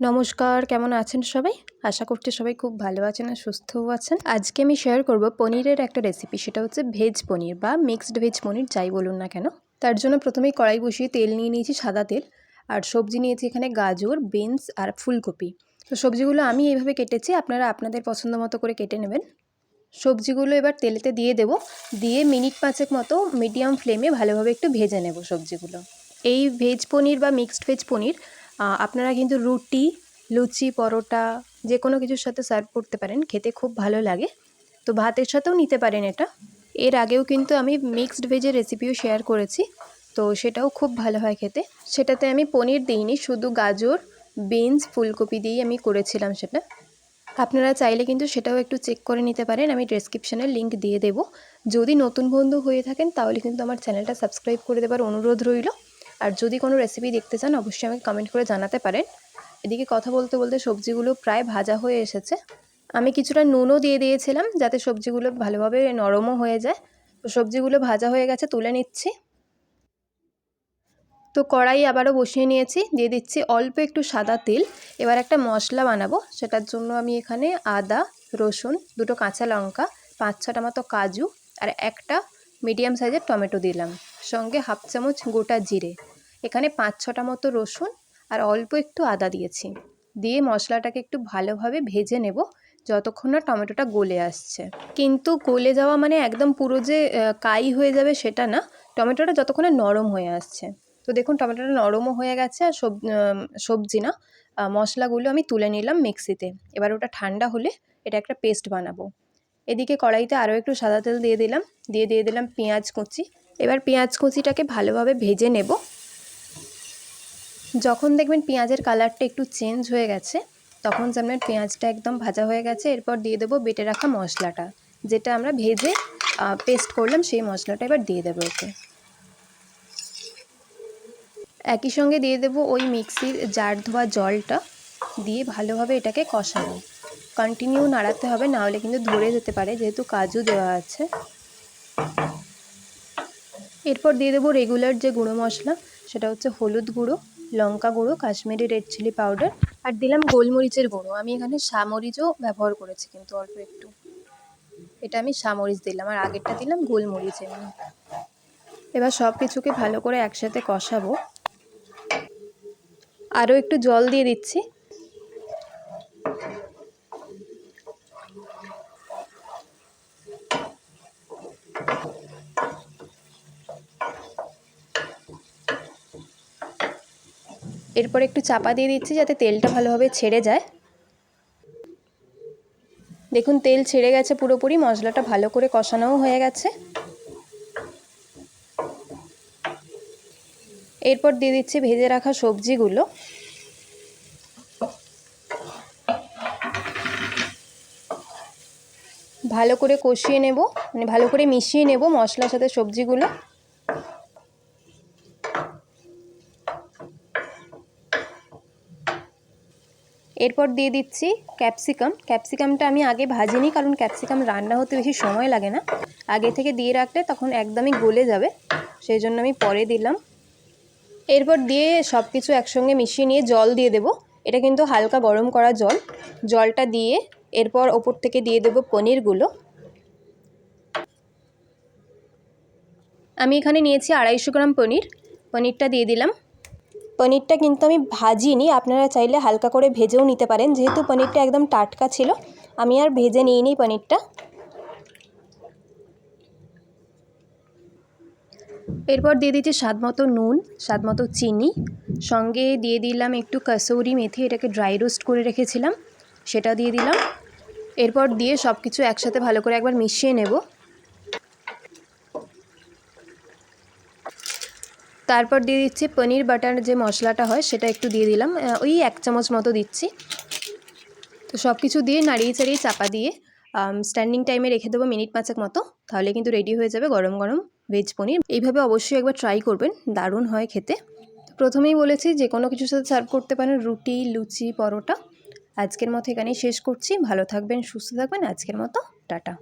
নমস্কার, কেমন আছেন সবাই? আশা করছি সবাই খুব ভালো আছেন আর সুস্থও আছেন। আজকে আমি শেয়ার করব পনিরের একটা রেসিপি সেটা হচ্ছে ভেজ পনির বা মিক্সড ভেজ পনির, যাই বলুন না কেন। তার জন্য প্রথমেই কড়াই বসিয়ে তেল নিয়ে নিয়েছি সাদা তেল, আর সবজি নিয়েছি এখানে গাজর বিনস আর ফুলকপি। তো সবজিগুলো আমি এইভাবে কেটেছি, আপনারা আপনাদের পছন্দ মতো করে কেটে নেবেন। সবজিগুলো এবার তেলেতে দিয়ে দেব, দিয়ে মিনিট পাঁচেক মতো মিডিয়াম ফ্লেমে ভালোভাবে একটু ভেজে নেব সবজিগুলো। এই ভেজ পনির বা মিক্সড ভেজ পনির আপনারা কিন্তু রুটি, লুচি, পরোটা যে কোনো কিছুর সাথে সার্ভ করতে পারেন, খেতে খুব ভালো লাগে। তো ভাতের সাথেও নিতে পারেন এটা। এর আগেও কিন্তু আমি মিক্সড ভেজের রেসিপিও শেয়ার করেছি, তো সেটাও খুব ভালো হয় খেতে। সেটাতে আমি পনির দিইনি, শুধু গাজর বিনস ফুলকপি দিয়েই আমি করেছিলাম সেটা। আপনারা চাইলে কিন্তু সেটাও একটু চেক করে নিতে পারেন, আমি ডেসক্রিপশানে লিঙ্ক দিয়ে দেবো। যদি নতুন বন্ধু হয়ে থাকেন, তাহলে কিন্তু আমার চ্যানেলটা সাবস্ক্রাইব করে দেবার অনুরোধ রইল। আর যদি কোনো রেসিপি দেখতে চান, অবশ্যই আমাকে কমেন্ট করে জানাতে পারেন। এদিকে কথা বলতে বলতে সবজিগুলো প্রায় ভাজা হয়ে এসেছে। আমি কিছুটা নুনও দিয়ে দিয়েছিলাম, যাতে সবজিগুলো ভালোভাবে নরমও হয়ে যায়। তো সবজিগুলো ভাজা হয়ে গেছে, তুলে নিচ্ছি। তো কড়াই আবারও বসিয়ে নিয়েছি, দিয়ে দিচ্ছি অল্প একটু সাদা তেল। এবার একটা মশলা বানাবো, সেটার জন্য আমি এখানে আদা, রসুন, দুটো কাঁচা লঙ্কা, পাঁচ ছটা মতো কাজু, আর একটা মিডিয়াম সাইজের টমেটো দিলাম। সঙ্গে হাফ চামচ গোটা জিরে, এখানে পাঁচ ছটা মতো রসুন আর অল্প একটু আদা দিয়েছি। দিয়ে মশলাটাকে একটু ভালোভাবে ভেজে নেব যতক্ষণ না টমেটোটা গলে আসছে। কিন্তু গলে যাওয়া মানে একদম পুরো যে কাই হয়ে যাবে সেটা না, টমেটোটা যতক্ষণে নরম হয়ে আসছে। তো দেখুন, টমেটোটা নরমও হয়ে গেছে আর সব সবজি না মশলাগুলো আমি তুলে নিলাম মিক্সিতে। এবার ওটা ঠান্ডা হলে এটা একটা পেস্ট বানাবো। এদিকে কড়াইতে আরও একটু সাদা তেল দিয়ে দিলাম, দিয়ে দিয়ে দিলাম পেঁয়াজ কুচি। এবার পেঁয়াজ কুচিটাকে ভালোভাবে ভেজে নেব। যখন দেখবেন পেঁয়াজের কালারটা একটু চেঞ্জ হয়ে গেছে, তখন জানবেন পেঁয়াজটা একদম ভাজা হয়ে গেছে, এরপর দিয়ে দেবো বেটে রাখা মশলাটা। যেটা আমরা ভেজে পেস্ট করলাম সেই মশলাটা এবার দিয়ে দেবো ওকে একই সঙ্গে দিয়ে দেবো ওই মিক্সির জার ধোয়া জলটা, দিয়ে ভালোভাবে এটাকে কষাবো। কন্টিনিউ নাড়াতে হবে, নাহলে কিন্তু ধরে যেতে পারে, যেহেতু কাজু দেওয়া আছে। এরপর দিয়ে দেবো রেগুলার যে গুঁড়ো মশলা, সেটা হচ্ছে হলুদ গুঁড়ো, লঙ্কা গুঁড়ো, কাশ্মীরি রেড চিলি পাউডার আর দিলাম গোলমরিচের গুঁড়ো। আমি এখানে সামরিচও ব্যবহার করেছি কিন্তু অল্প একটু। এটা আমি সামরিচ দিলাম, আর আগেরটা দিলাম গোলমরিচ এমনি। এবার সব কিছুকে ভালো করে একসাথে কষাবো। আরও একটু জল দিয়ে দিচ্ছি। এরপর একটু চাপা দিয়ে দিচ্ছি যাতে তেলটা ভালোভাবে ছেড়ে যায়। দেখুন, তেল ছেড়ে গেছে পুরোপুরি, মশলাটা ভালো করে কষানোও হয়ে গেছে। এরপর দিয়ে দিচ্ছি ভেজে রাখা সবজিগুলো। ভালো করে কষিয়ে নেব মানে ভালো করে মিশিয়ে নেব মশলার সাথে সবজিগুলো। এরপর দিয়ে দিচ্ছি ক্যাপসিকাম। ক্যাপসিকামটা আমি আগে ভাজিনি কারণ ক্যাপসিকাম রান্না হতে বেশি সময় লাগে না। আগে থেকে দিয়ে রাখলে তখন একদমই গলে যাবে। সেই জন্য আমি পরে দিলাম। এরপর দিয়ে সব কিছু একসঙ্গে মিশিয়ে নিয়ে জল দিয়ে দেব। এটা কিন্তু হালকা গরম করা জল। জলটা দিয়ে এরপর ওপর থেকে দিয়ে দেব পনিরগুলো। আমি এখানে নিয়েছি আড়াইশো গ্রাম পনির। পনিরটা দিয়ে দিলাম। পনিরটা কিন্তু আমি ভাজিনি। আপনারা চাইলে হালকা করে ভেজেও নিতে পারেন। যেহেতু পনিরটা একদম টাটকা ছিল, আমি আর ভেজে নিই নি পনিরটা। এরপর দিয়ে দিচ্ছি স্বাদ মতো নুন, স্বাদ মতো চিনি। সঙ্গে দিয়ে দিলাম একটু কাসৌরি মেথি, এটাকে ড্রাই রোস্ট করে রেখেছিলাম, সেটা দিয়ে দিলাম। এরপর দিয়ে সব কিছু একসাথে ভালো করে একবার মিশিয়ে নেব। তারপর দিয়ে দিচ্ছি পনির বাটার যে মশলাটা হয়, সেটা একটু দিয়ে দিলাম। ওই এক চামচ মতো দিচ্ছি। তো সব কিছু দিয়ে নাড়িয়ে চাড়িয়ে চাপা দিয়ে স্ট্যান্ডিং টাইমে রেখে দেবো মিনিট পাঁচেক মতো। তাহলে কিন্তু রেডি হয়ে যাবে গরম গরম ভেজ পনির। এইভাবে অবশ্যই একবার ট্রাই করবেন, দারুণ হয় খেতে। প্রথমেই বলেছি যে কোনো কিছুর সাথে সার্ভ করতে পারেন রুটি, লুচি, পরোটা। আজকের মতো এখানেই শেষ করছি। ভালো থাকবেন, সুস্থ থাকবেন। আজকের মতো টাটা।